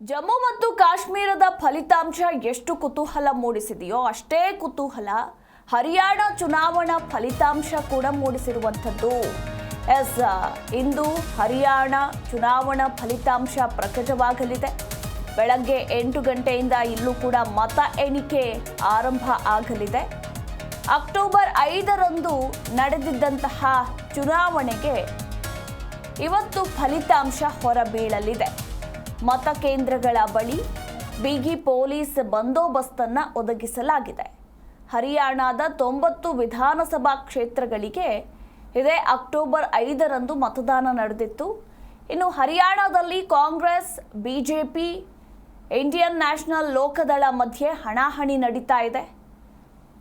ಜಮ್ಮು ಮತ್ತು ಕಾಶ್ಮೀರದ ಫಲಿತಾಂಶ ಎಷ್ಟು ಕುತೂಹಲ ಮೂಡಿಸಿದೆಯೋ ಅಷ್ಟೇ ಕುತೂಹಲ. ಹರಿಯಾಣ ಚುನಾವಣಾ ಫಲಿತಾಂಶ ಕೂಡ ಮೂಡಿಸಿರುವಂಥದ್ದು. ಎಸ್, ಇಂದು ಹರಿಯಾಣ ಚುನಾವಣಾ ಫಲಿತಾಂಶ ಪ್ರಕಟವಾಗಲಿದೆ. ಬೆಳಗ್ಗೆ ಎಂಟು ಗಂಟೆಯಿಂದ ಇಲ್ಲೂ ಕೂಡ ಮತ ಎಣಿಕೆ ಆರಂಭ ಆಗಲಿದೆ. ಅಕ್ಟೋಬರ್ ಐದರಂದು ನಡೆದಿದ್ದಂತಹ ಚುನಾವಣೆಗೆ ಇವತ್ತು ಫಲಿತಾಂಶ ಹೊರಬೀಳಲಿದೆ. ಮತಕೇಂದ್ರಗಳ ಬಳಿ ಬಿಗಿ ಪೊಲೀಸ್ ಬಂದೋಬಸ್ತನ್ನು ಒದಗಿಸಲಾಗಿದೆ. ಹರಿಯಾಣದ ತೊಂಬತ್ತು ವಿಧಾನಸಭಾ ಕ್ಷೇತ್ರಗಳಿಗೆ ಇದೇ ಅಕ್ಟೋಬರ್ ಐದರಂದು ಮತದಾನ ನಡೆದಿತ್ತು. ಇನ್ನು ಹರಿಯಾಣದಲ್ಲಿ Congress, BJP, Indian National Lokdal ಮಧ್ಯೆ ಹಣಾಹಣಿ ನಡೀತಾ ಇದೆ.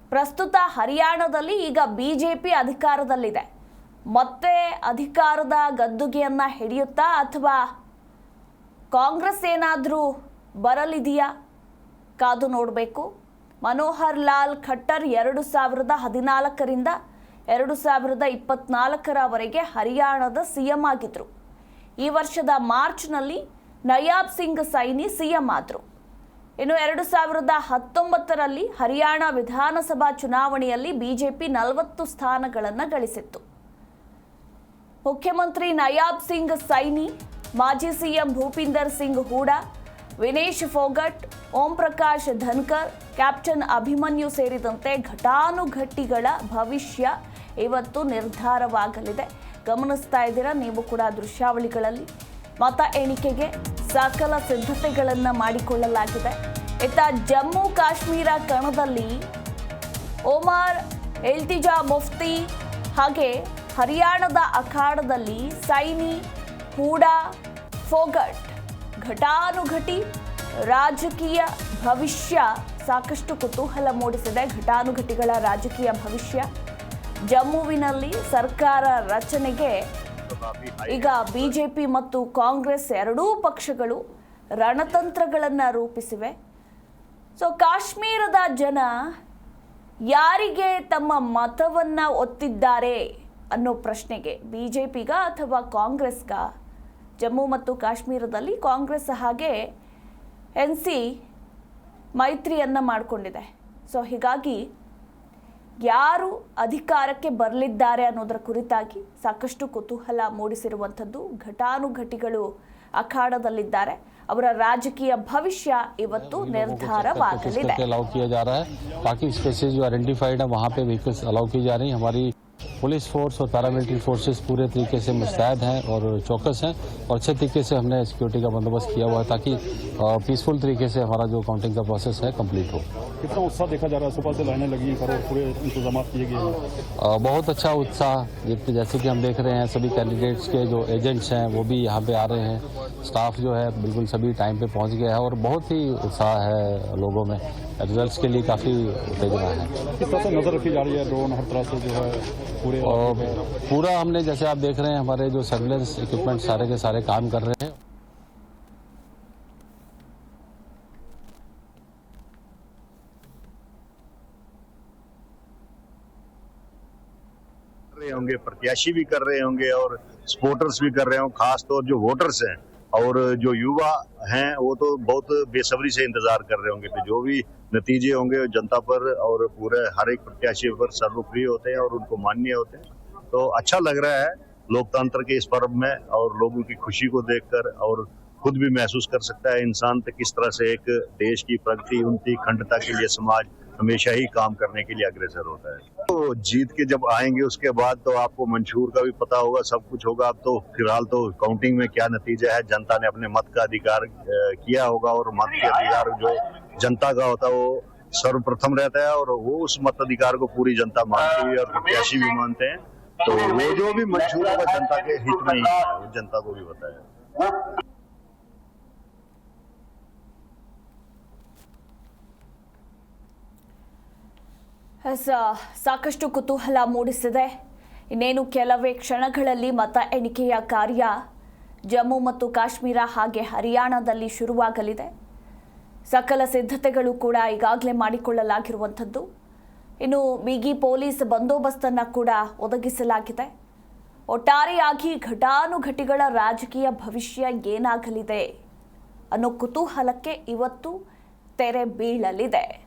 ಪ್ರಸ್ತುತ ಹರಿಯಾಣದಲ್ಲಿ ಈಗ ಬಿಜೆಪಿ ಅಧಿಕಾರದಲ್ಲಿದೆ. ಮತ್ತೆ ಅಧಿಕಾರದ ಗದ್ದುಗೆಯನ್ನು ಹಿಡಿಯುತ್ತಾ ಅಥವಾ ಕಾಂಗ್ರೆಸ್ ಏನಾದರೂ ಬರಲಿದೆಯಾ? ಕಾದು ನೋಡಬೇಕು. ಮನೋಹರ್ ಲಾಲ್ ಖಟ್ಟರ್ ಎರಡು ಸಾವಿರದ ಹದಿನಾಲ್ಕರಿಂದ ಎರಡು ಸಾವಿರದ ಇಪ್ಪತ್ನಾಲ್ಕರವರೆಗೆ ಹರಿಯಾಣದ ಸಿಎಂ ಆಗಿದ್ದರು ಈ ವರ್ಷದ ಮಾರ್ಚ್ನಲ್ಲಿ ನಯಾಬ್ ಸಿಂಗ್ ಸೈನಿ ಸಿಎಂ ಆದರು. ಇನ್ನು ಎರಡು ಸಾವಿರದ ಹತ್ತೊಂಬತ್ತರಲ್ಲಿ ಹರಿಯಾಣ ವಿಧಾನಸಭಾ ಚುನಾವಣೆಯಲ್ಲಿ ಬಿಜೆಪಿ ನಲವತ್ತು ಸ್ಥಾನಗಳನ್ನು ಗಳಿಸಿತ್ತು. ಮುಖ್ಯಮಂತ್ರಿ ನಯಾಬ್ ಸಿಂಗ್ ಸೈನಿ ಮಾಜಿ ಸಿಎಂ ಭೂಪಿಂದರ್ ಸಿಂಗ್ ಹೂಡಾ, ವಿನೇಶ್ ಫೋಗಟ್, ಓಂ ಪ್ರಕಾಶ್ ಧನ್ಕರ್, ಕ್ಯಾಪ್ಟನ್ ಅಭಿಮನ್ಯು ಸೇರಿದಂತೆ ಘಟಾನುಘಟ್ಟಿಗಳ ಭವಿಷ್ಯ ಇವತ್ತು ನಿರ್ಧಾರವಾಗಲಿದೆ. ಗಮನಿಸ್ತಾ ಇದ್ದೀರಾ ನೀವು ಕೂಡ ದೃಶ್ಯಾವಳಿಗಳಲ್ಲಿ. ಮತ ಎಣಿಕೆಗೆ ಸಕಲ ಸಿದ್ಧತೆಗಳನ್ನು ಮಾಡಿಕೊಳ್ಳಲಾಗಿದೆ. ಇತ್ತ ಜಮ್ಮು ಕಾಶ್ಮೀರ ಕಣದಲ್ಲಿ ಒಮಾರ್, ಎಲ್ತಿಜಾ ಮುಫ್ತಿ ಹಾಗೆ ಹರಿಯಾಣದ ಅಖಾಡದಲ್ಲಿ ಸೈನಿ ಹೂಡಾ ಫೋಗಟ್. ಘಟಾನುಘಟಿ ರಾಜಕೀಯ ಭವಿಷ್ಯ ಸಾಕಷ್ಟು ಕುತೂಹಲ ಮೂಡಿಸಿದೆ. ಘಟಾನುಘಟಿಗಳ ರಾಜಕೀಯ ಭವಿಷ್ಯ ಜಮ್ಮುವಿನಲ್ಲಿ ಸರ್ಕಾರ ರಚನೆಗೆ ಈಗ ಬಿಜೆಪಿ ಮತ್ತು ಕಾಂಗ್ರೆಸ್ ಎರಡೂ ಪಕ್ಷಗಳು ರಣತಂತ್ರಗಳನ್ನು ರೂಪಿಸಿವೆ. ಸೊ ಕಾಶ್ಮೀರದ ಜನ ಯಾರಿಗೆ ತಮ್ಮ ಮತವನ್ನು ಒತ್ತಿದ್ದಾರೆ ಅನ್ನೋ ಪ್ರಶ್ನೆಗೆ ಬಿಜೆಪಿಗ ಅಥವಾ ಕಾಂಗ್ರೆಸ್ಗ ಜಮ್ಮು ಮತ್ತು ಕಾಶ್ಮೀರದಲ್ಲಿ ಕಾಂಗ್ರೆಸ್ ಹಾಗೆ ಎನ್ ಸಿ ಮೈತ್ರಿಯನ್ನು ಮಾಡಿಕೊಂಡಿದೆ. ಸೊ ಹೀಗಾಗಿ ಯಾರು ಅಧಿಕಾರಕ್ಕೆ ಬರಲಿದ್ದಾರೆ ಅನ್ನೋದರ ಕುರಿತಾಗಿ ಸಾಕಷ್ಟು ಕುತೂಹಲ ಮೂಡಿಸಿರುವಂಥದ್ದು ಘಟಾನುಘಟಿಗಳು ಅಖಾಡದಲ್ಲಿದ್ದಾರೆ. ಅವರ ರಾಜಕೀಯ ಭವಿಷ್ಯ ಇವತ್ತು ನಿರ್ಧಾರವಾಗಲಿದೆ. पुलिस फोर्स और पैरामिलिट्री फोर्सेस पूरे तरीके से मुस्तैद हैं और चौकस हैं और अच्छे तरीके से हमने सिक्योरिटी का बंदोबस्त किया हुआ है ताकि पीसफुल तरीके से हमारा जो काउंटिंग का प्रोसेस है कंप्लीट हो। कितना उत्साह देखा जा रहा है? सुबह से लाइनें लगी हैं और पूरे इंतज़ाम किए गए हैं। बहुत अच्छा उत्साह जैसे कि हम देख रहे हैं सभी कैंडिडेट्स के जो एजेंट्स हैं वो भी यहाँ पे आ रहे हैं। स्टाफ जो है बिल्कुल सभी टाइम पे पहुँच गया है और बहुत ही उत्साह है लोगों में। रिजल्ट्स के लिए काफ़ी उत्तेजना है। किस तरह से नज़र रखी जा रही है? ड्रोन हर तरह से जो है पूरे और पूरा हमने, जैसे आप देख रहे हैं, हमारे जो सर्विलेंस इक्विपमेंट सारे के सारे काम कर रहे हैं। होंगे, प्रत्याशी भी कर रहे होंगे और सपोर्टर्स भी कर रहे होंगे खास तौर जो वोटर्स हैं। और जो युवा हैं, वो तो बहुत बेसब्री से इंतज़ार कर रहे होंगे तो जो भी नतीजे होंगे जनता पर और पूरे हर एक प्रत्याशी पर सर्वप्रिय होते हैं और उनको मान्य होते हैं। तो अच्छा लग रहा है लोकतंत्र के इस पर्व में और लोगों की खुशी को देखकर और खुद भी महसूस कर सकता है इंसान तो किस तरह से एक देश की प्रगति, उन्नति खंडता के लिए समाज हमेशा ही काम करने के लिए अग्रसर होता है। तो जीत के जब आएँगे, उसके बाद तो आपको मंशूर का भी पता होगा, सब कुछ होगा। अब तो फ़िलहाल तो काउंटिंग में क्या नतीजा है? जनता ने अपने मत का अधिकार किया होगा और मत के अधिकार जो जनता का होता है, वो सर्वप्रथम रहता है और वो उस मत अधिकार को पूरी जनता मानती है और प्रत्याशी भी मानते हैं। तो वो जो भी मंशूर होगा, जनता के हित में ही जनता को भी बताया। ಸಾಕಷ್ಟು ಕುತೂಹಲ ಮೂಡಿಸಿದೆ. ಇನ್ನೇನು ಕೆಲವೇ ಕ್ಷಣಗಳಲ್ಲಿ ಮತ ಎಣಿಕೆಯ ಕಾರ್ಯ ಜಮ್ಮು ಮತ್ತು ಕಾಶ್ಮೀರ ಹಾಗೆ ಹರಿಯಾಣದಲ್ಲಿ ಶುರುವಾಗಲಿದೆ. ಸಕಲ ಸಿದ್ಧತೆಗಳು ಕೂಡ ಈಗಾಗಲೇ ಮಾಡಿಕೊಳ್ಳಲಾಗಿರುವಂಥದ್ದು. ಇನ್ನು ಬಿಗಿ ಪೊಲೀಸ್ ಬಂದೋಬಸ್ತನ್ನು ಕೂಡ ಒದಗಿಸಲಾಗಿದೆ. ಒಟ್ಟಾರೆಯಾಗಿ ಘಟಾನುಘಟಿಗಳ ರಾಜಕೀಯ ಭವಿಷ್ಯ ಏನಾಗಲಿದೆ ಅನ್ನೋ ಕುತೂಹಲಕ್ಕೆ ಇವತ್ತು ತೆರೆ ಬೀಳಲಿದೆ.